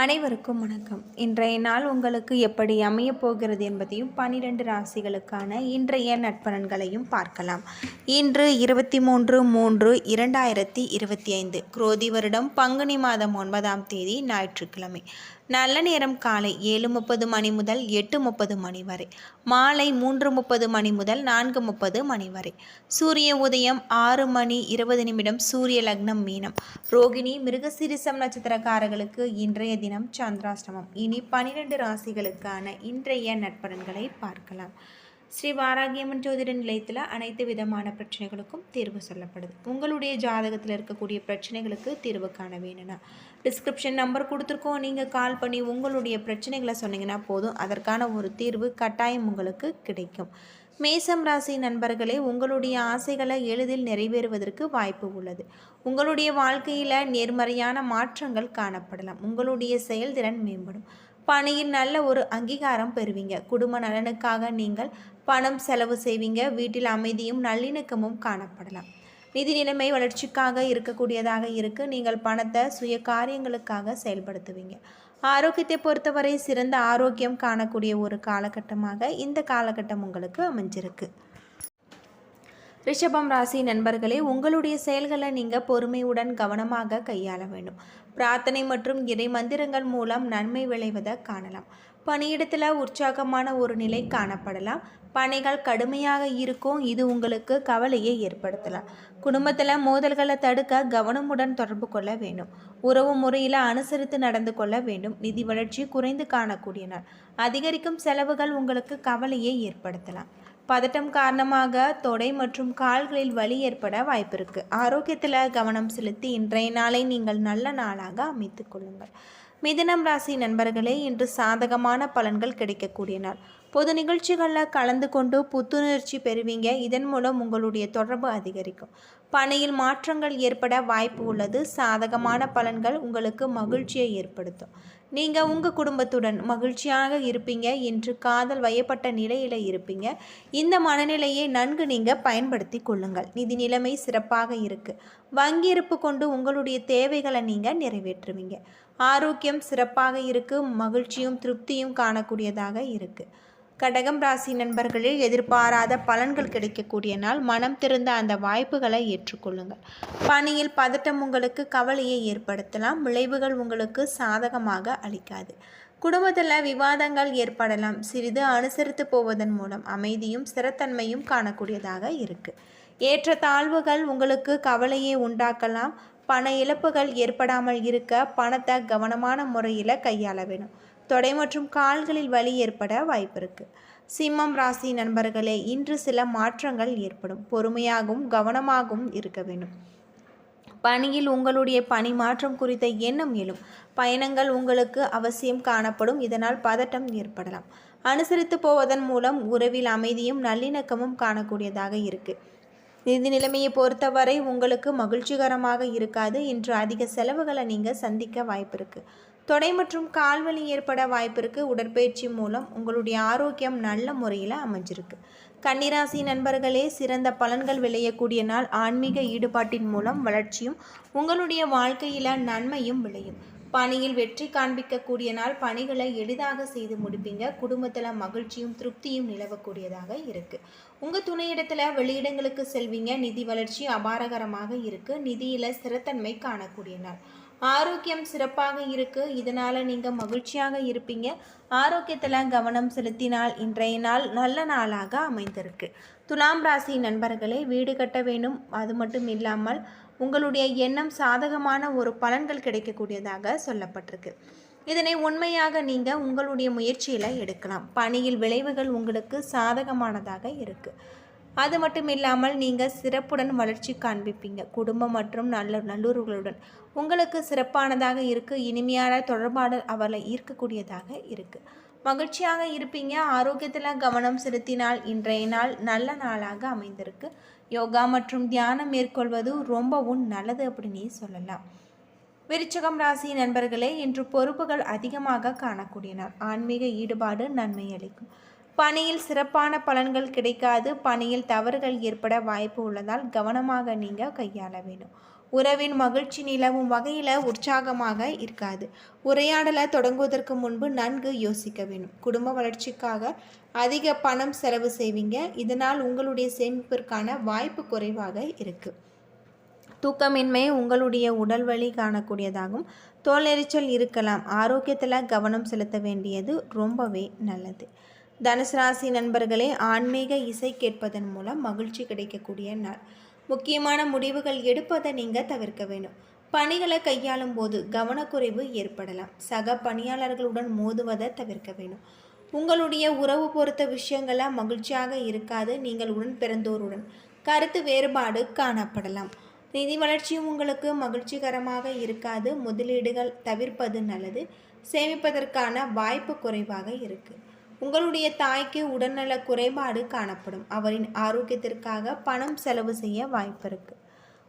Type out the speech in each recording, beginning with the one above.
அனைவருக்கும் வணக்கம். இன்றைய நாள் உங்களுக்கு எப்படி அமையப் போகிறது என்பதையும் பனிரெண்டு ராசிகளுக்கான இன்றைய நட்பலன்களையும் பார்க்கலாம். இன்று இருபத்தி மூன்று மூன்று இரண்டாயிரத்தி இருபத்தி ஐந்து. குரோதி வருடம் பங்குனி மாதம் ஒன்பதாம் தேதி ஞாயிற்றுக்கிழமை. நல்ல நேரம் காலை ஏழு முப்பது மணி முதல் எட்டு முப்பது மணி வரை. மாலை மூன்று முப்பது மணி முதல் நான்கு முப்பது மணி வரை. சூரிய உதயம் ஆறு மணி இருபது நிமிடம் சூரிய லக்னம் மீனம். ரோகிணி மிருகசிரிசம் நட்சத்திரக்காரர்களுக்கு இன்றைய தினம் சந்திராஷ்டமம். இனி பனிரெண்டு ராசிகளுக்கான இன்றைய நட்பலன்களை பார்க்கலாம். ஸ்ரீ வாராகியம்மன் ஜோதிட நிலையத்தில் அனைத்து விதமான பிரச்சனைகளுக்கும் தீர்வு சொல்லப்படுது. உங்களுடைய ஜாதகத்தில் இருக்கக்கூடிய பிரச்சனைகளுக்கு தீர்வு காண வேணும்னா டிஸ்கிரிப்ஷன் நம்பர் கொடுத்துருக்கோம். நீங்கள் கால் பண்ணி உங்களுடைய பிரச்சனைகளை சொன்னீங்கன்னா போதும். அதற்கான ஒரு தீர்வு கட்டாயம் உங்களுக்கு கிடைக்கும். மேசம் ராசி நண்பர்களே உங்களுடைய ஆசைகளை எளிதில் நிறைவேறுவதற்கு வாய்ப்பு உள்ளது. உங்களுடைய வாழ்க்கையில் நேர்மறையான மாற்றங்கள் காணப்படலாம். உங்களுடைய செயல்திறன் மேம்படும். பணியில் நல்ல ஒரு அங்கீகாரம் பெறுவீங்க. குடும்ப நலனுக்காக நீங்கள் பணம் செலவு செய்வீங்க. வீட்டில் அமைதியும் நல்லிணக்கமும் காணப்படலாம். நிதி நிலைமை வளர்ச்சிக்காக இருக்கக்கூடியதாக இருக்கு. நீங்கள் பணத்தை சுய காரியங்களுக்காக செயல்படுத்துவீங்க. ஆரோக்கியத்தை பொறுத்தவரை சிறந்த ஆரோக்கியம் காணக்கூடிய ஒரு காலகட்டமாக இந்த காலகட்டம் உங்களுக்கு அமைஞ்சிருக்கு. ரிஷபம் ராசி நண்பர்களே உங்களுடைய செயல்களை நீங்கள் பொறுமையுடன் கவனமாக கையாள வேண்டும். பிரார்த்தனை மற்றும் இறை மந்திரங்கள் மூலம் நன்மை விளைவதை காணலாம். பணியிடத்தில் உற்சாகமான ஒரு நிலை காணப்படலாம். பணிகள் கடுமையாக இருக்கும். இது உங்களுக்கு கவலையை ஏற்படுத்தலாம். குடும்பத்தில் மோதல்களை தடுக்க கவனமுடன் தொடர்பு கொள்ள வேண்டும். உறவு முறையில் அனுசரித்து நடந்து கொள்ள வேண்டும். நிதி வளர்ச்சி குறைந்து காணக்கூடிய நாள் அதிகரிக்கும் செலவுகள் உங்களுக்கு கவலையை ஏற்படுத்தலாம். பதட்டம் காரணமாக தொடை மற்றும் கால்களில் வலி ஏற்பட வாய்ப்பிருக்கு. ஆரோக்கியத்தில் கவனம் செலுத்தி இன்றைய நாளை நீங்கள் நல்ல நாளாக அமைத்து கொள்ளுங்கள். மிதனம் ராசி நண்பர்களே இன்று சாதகமான பலன்கள் கிடைக்கக்கூடிய நாள் பொது நிகழ்ச்சிகளில் கலந்து கொண்டு புத்துணர்ச்சி பெறுவீங்க. இதன் மூலம் உங்களுடைய தொடர்பு அதிகரிக்கும். பணியில் மாற்றங்கள் ஏற்பட வாய்ப்பு உள்ளது. சாதகமான பலன்கள் உங்களுக்கு மகிழ்ச்சியை ஏற்படுத்தும். நீங்கள் உங்கள் குடும்பத்துடன் மகிழ்ச்சியாக இருப்பீங்க. என்று காதல் வயப்பட்ட நிலையில் இருப்பீங்க. இந்த மனநிலையை நன்கு நீங்கள் பயன்படுத்தி கொள்ளுங்கள். நிதி நிலைமை சிறப்பாக இருக்குது வங்கி இருப்பு கொண்டு உங்களுடைய தேவைகளை நீங்கள் நிறைவேற்றுவீங்க. ஆரோக்கியம் சிறப்பாக இருக்குது மகிழ்ச்சியும் திருப்தியும் காணக்கூடியதாக இருக்குது கடகம் ராசி நண்பர்களில் எதிர்பாராத பலன்கள் கிடைக்கக்கூடிய நாள். மனம் திறந்த அந்த வாய்ப்புகளை ஏற்றுக்கொள்ளுங்கள். பணியில் பதட்டம் உங்களுக்கு கவலையை ஏற்படுத்தலாம். விளைவுகள் உங்களுக்கு சாதகமாக அளிக்காது. குடும்பத்தில் விவாதங்கள் ஏற்படலாம். சிறிது அனுசரித்து போவதன் மூலம் அமைதியும் ஸ்திரத்தன்மையும் காணக்கூடியதாக இருக்குது ஏற்ற தாழ்வுகள் உங்களுக்கு கவலையை உண்டாக்கலாம். பண இழப்புகள் ஏற்படாமல் இருக்க பணத்தை கவனமான முறையில் கையாள வேணும். தொடை மற்றும் கால்களில் வலி ஏற்பட வாய்ப்பு இருக்குது சிம்மம் ராசி நண்பர்களே இன்று சில மாற்றங்கள் ஏற்படும். பொறுமையாகவும் கவனமாகவும் இருக்க வேண்டும் பணியில் உங்களுடைய பணி மாற்றம் குறித்த எண்ணம் எழும். பயணங்கள் உங்களுக்கு அவசியம் காணப்படும். இதனால் பதட்டம் ஏற்படலாம். அனுசரித்து போவதன் மூலம் உறவில் அமைதியும் நல்லிணக்கமும் காணக்கூடியதாக இருக்குது நிதி நிலைமையை பொறுத்தவரை உங்களுக்கு மகிழ்ச்சிகரமாக இருக்காது. இன்று அதிக செலவுகளை நீங்கள் சந்திக்க வாய்ப்பு இருக்குது தொடை மற்றும் கால்வலி ஏற்பட வாய்ப்பிருக்கு உடற்பயிற்சி மூலம் உங்களுடைய ஆரோக்கியம் நல்ல முறையில் அமைஞ்சிருக்கு. கன்னிராசி நண்பர்களே சிறந்த பலன்கள் விளையக்கூடிய நாள் ஆன்மீக ஈடுபாட்டின் மூலம் வளர்ச்சியும் உங்களுடைய வாழ்க்கையில் நன்மையும் விளையும். பணியில் வெற்றி காண்பிக்கக்கூடிய நாள் பணிகளை எளிதாக செய்து முடிப்பீங்க. குடும்பத்தில் மகிழ்ச்சியும் திருப்தியும் நிலவக்கூடியதாக இருக்குது உங்கள் துணையிடத்தில் வெளியிடங்களுக்கு செல்வீங்க. நிதி வளர்ச்சி அபாரகரமாக இருக்குது நிதியில் ஸ்திரத்தன்மை காணக்கூடிய நாள். ஆரோக்கியம் சிறப்பாக இருக்குது இதனால் நீங்கள் மகிழ்ச்சியாக இருப்பீங்க. ஆரோக்கியத்தில் கவனம் செலுத்தினால் இன்றைய நாள் நல்ல நாளாக அமைந்திருக்கு. துலாம் ராசி நண்பர்களே வீடு கட்ட வேண்டும். அது மட்டும் இல்லாமல் உங்களுடைய எண்ணம் சாதகமான ஒரு பலன்கள் கிடைக்கக்கூடியதாக சொல்லப்பட்டிருக்கு. இதனை உண்மையாக நீங்கள் உங்களுடைய முயற்சியில் எடுக்கலாம். பணியில் விளைவுகள் உங்களுக்கு சாதகமானதாக இருக்குது அது மட்டும் இல்லாமல் நீங்கள் சிறப்புடன் வளர்ச்சி காண்பிப்பீங்க. குடும்பம் மற்றும் நல்ல நல்லுறவுகளுடன். உங்களுக்கு சிறப்பானதாக இருக்குது இனிமையான தொடர்பாடல் அவளை ஈர்க்கக்கூடியதாக இருக்குது மகிழ்ச்சியாக இருப்பீங்க. ஆரோக்கியத்தில் கவனம் செலுத்தினால் இன்றைய நாள் நல்ல நாளாக அமைந்திருக்கு. யோகா மற்றும் தியானம் மேற்கொள்வது ரொம்பவும் நல்லது அப்படின்னு சொல்லலாம். விருச்சகம் ராசி நண்பர்களே இன்று பொறுப்புகள் அதிகமாக காணக்கூடிய நாள் ஆன்மீக ஈடுபாடு நன்மை அளிக்கும். பணியில் சிறப்பான பலன்கள் கிடைக்காது. பணியில் தவறுகள் ஏற்பட வாய்ப்பு உள்ளதால் கவனமாக நீங்கள் கையாள வேண்டும். உறவின் மகிழ்ச்சி நிலவும் வகையில் உற்சாகமாக இருக்காது. உரையாடலை தொடங்குவதற்கு முன்பு நன்கு யோசிக்க வேணும் குடும்ப வளர்ச்சிக்காக அதிக பணம் செலவு செய்வீங்க. இதனால் உங்களுடைய சேமிப்பிற்கான வாய்ப்பு குறைவாக இருக்குது தூக்கமின்மை உங்களுடைய உடல் வலி காணக்கூடியதாகும் தோலெரிச்சல் இருக்கலாம். ஆரோக்கியத்தில் கவனம் செலுத்த வேண்டியது ரொம்பவே நல்லது. தனுசு ராசி நண்பர்களே ஆன்மீக இசை கேட்பதன் மூலம் மகிழ்ச்சி கிடைக்கக்கூடிய நாள். முக்கியமான முடிவுகள் எடுப்பதை நீங்கள் தவிர்க்க வேண்டும் பணிகளை கையாளும் போது கவனக்குறைவு ஏற்படலாம். சக பணியாளர்களுடன் மோதுவதை தவிர்க்க வேண்டும் உங்களுடைய உறவு பொறுத்த விஷயங்களாக மகிழ்ச்சியாக இருக்காது நீங்கள் உடன் பிறந்தோருடன். கருத்து வேறுபாடு காணப்படலாம். நிதி வளர்ச்சியும் உங்களுக்கு மகிழ்ச்சிகரமாக இருக்காது. முதலீடுகள் தவிர்ப்பது நல்லது. சேமிப்பதற்கான வாய்ப்பு குறைவாக இருக்குது உங்களுடைய தாய்க்கு உடல்நல குறைபாடு காணப்படும். அவரின் ஆரோக்கியத்திற்காக பணம் செலவு செய்ய வாய்ப்பு இருக்கு.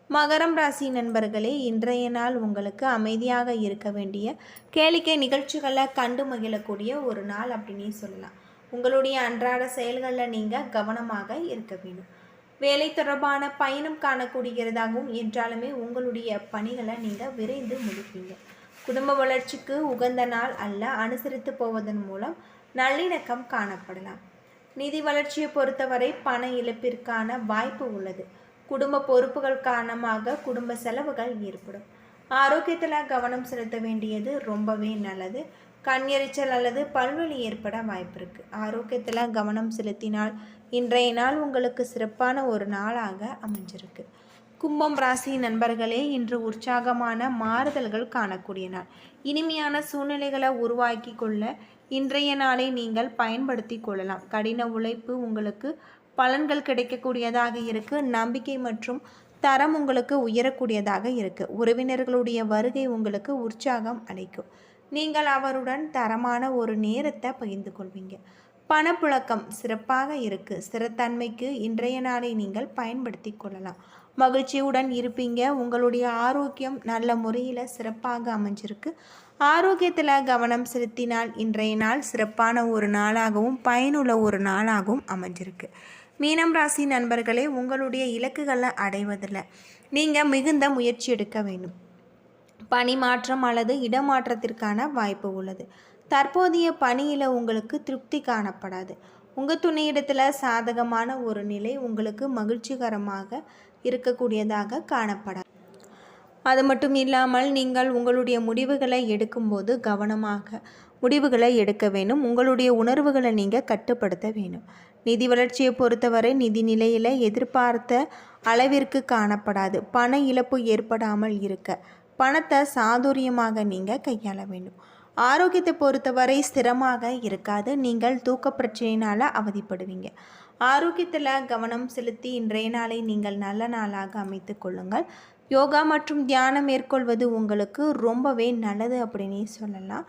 மகரம் ராசி நண்பர்களே இன்றைய நாள் உங்களுக்கு அமைதியாக இருக்க வேண்டிய கேளிக்கை நிகழ்ச்சிகளை கண்டு மகிழக்கூடிய ஒரு நாள் அப்படின்னே சொல்லலாம். உங்களுடைய அன்றாட செயல்களில் நீங்கள் கவனமாக இருக்க வேண்டும். வேலை தொடர்பான பயணம் காணக்கூடியதாகவும் என்றாலுமே உங்களுடைய பணிகளை நீங்கள் விரைந்து முடிப்பீங்க. குடும்ப வளர்ச்சிக்கு உகந்த நாள் அல்ல அனுசரித்து போவதன் மூலம் நல்லிணக்கம் காணப்படலாம். நிதி வளர்ச்சியை பொறுத்தவரை பண இழப்பிற்கான வாய்ப்பு உள்ளது. குடும்ப பொறுப்புகள் காரணமாக குடும்ப செலவுகள் ஏற்படும். ஆரோக்கியத்தில் கவனம் செலுத்த வேண்டியது ரொம்பவே நல்லது. கண்ணெரிச்சல் அல்லது பல்வலி ஏற்பட வாய்ப்பு இருக்குது ஆரோக்கியத்தில் கவனம் செலுத்தினால் இன்றைய நாள் உங்களுக்கு சிறப்பான ஒரு நாளாக அமைஞ்சிருக்கு. கும்பம் ராசி நண்பர்களே இன்று உற்சாகமான மாறுதல்கள் காணக்கூடிய நாள். இனிமையான சூழ்நிலைகளை உருவாக்கி கொள்ள இன்றைய நாளை நீங்கள் பயன்படுத்தி கொள்ளலாம். கடின உழைப்பு உங்களுக்கு பலன்கள் கிடைக்கக்கூடியதாக இருக்குது நம்பிக்கை மற்றும் தரம் உங்களுக்கு உயரக்கூடியதாக இருக்கு. உறவினர்களுடைய வருகை உங்களுக்கு உற்சாகம் அளிக்கும். நீங்கள் அவருடன் தரமான ஒரு நேரத்தை பகிர்ந்து கொள்வீங்க. பணப்புழக்கம் சிறப்பாக இருக்குது ஸ்திரத்தன்மைக்கு இன்றைய நாளை நீங்கள் பயன்படுத்தி கொள்ளலாம். மகிழ்ச்சியுடன் இருப்பீங்க. உங்களுடைய ஆரோக்கியம் நல்ல முறையில் சிறப்பாக அமைஞ்சிருக்கு. ஆரோக்கியத்தில் கவனம் செலுத்தினால் இன்றைய நாள் சிறப்பான ஒரு நாளாகவும் பயனுள்ள ஒரு நாளாகவும் அமைஞ்சிருக்கு. மீனம் ராசி நண்பர்களே உங்களுடைய இலக்குகளை அடைவதில் நீங்கள் மிகுந்த முயற்சி எடுக்க வேண்டும். பணி மாற்றம் அல்லது இடமாற்றத்திற்கான வாய்ப்பு உள்ளது. தற்போதைய பணியில் உங்களுக்கு திருப்தி காணப்படாது. உங்கள் துணையிடத்தில் சாதகமான ஒரு நிலை உங்களுக்கு மகிழ்ச்சிகரமாக இருக்கக்கூடியதாக காணப்படாது. அது மட்டும் இல்லாமல் நீங்கள் உங்களுடைய முடிவுகளை எடுக்கும்போது கவனமாக முடிவுகளை எடுக்க வேண்டும். உங்களுடைய உணர்வுகளை நீங்கள் கட்டுப்படுத்த வேண்டும். நிதி வளர்ச்சியை பொறுத்தவரை நிதி நிலையில் எதிர்பார்த்த அளவிற்கு காணப்படாது. பண இழப்பு ஏற்படாமல் இருக்க. பணத்தை சாதுரியமாக நீங்கள் கையாள வேண்டும். ஆரோக்கியத்தை பொறுத்தவரை ஸ்திரமாக இருக்காது. நீங்கள் தூக்க பிரச்சனையினால் அவதிப்படுவீங்க. ஆரோக்கியத்தில் கவனம் செலுத்தி இன்றைய நாளை நீங்கள் நல்ல நாளாக அமைத்து கொள்ளுங்கள். யோகா மற்றும் தியானம் மேற்கொள்வது உங்களுக்கு ரொம்பவே நல்லது அப்படின்னே சொல்லலாம்.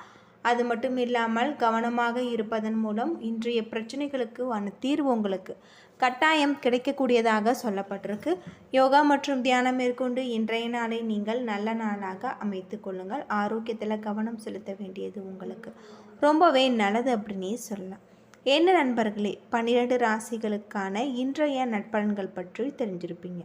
அது மட்டும் இல்லாமல் கவனமாக இருப்பதன் மூலம் இன்றைய பிரச்சனைகளுக்கு தீர்வு உங்களுக்கு. கட்டாயம் கிடைக்கக்கூடியதாக சொல்லப்பட்டிருக்கு. யோகா மற்றும் தியானம் மேற்கொண்டு இன்றைய நாளை நீங்கள் நல்ல நாளாக அமைத்து கொள்ளுங்கள். ஆரோக்கியத்தில் கவனம் செலுத்த வேண்டியது உங்களுக்கு ரொம்பவே நல்லது அப்படின்னே சொல்லலாம். என்ன நண்பர்களே? பன்னிரண்டு ராசிகளுக்கான இன்றைய நட்பலன்கள் பற்றி தெரிஞ்சிருப்பீங்க.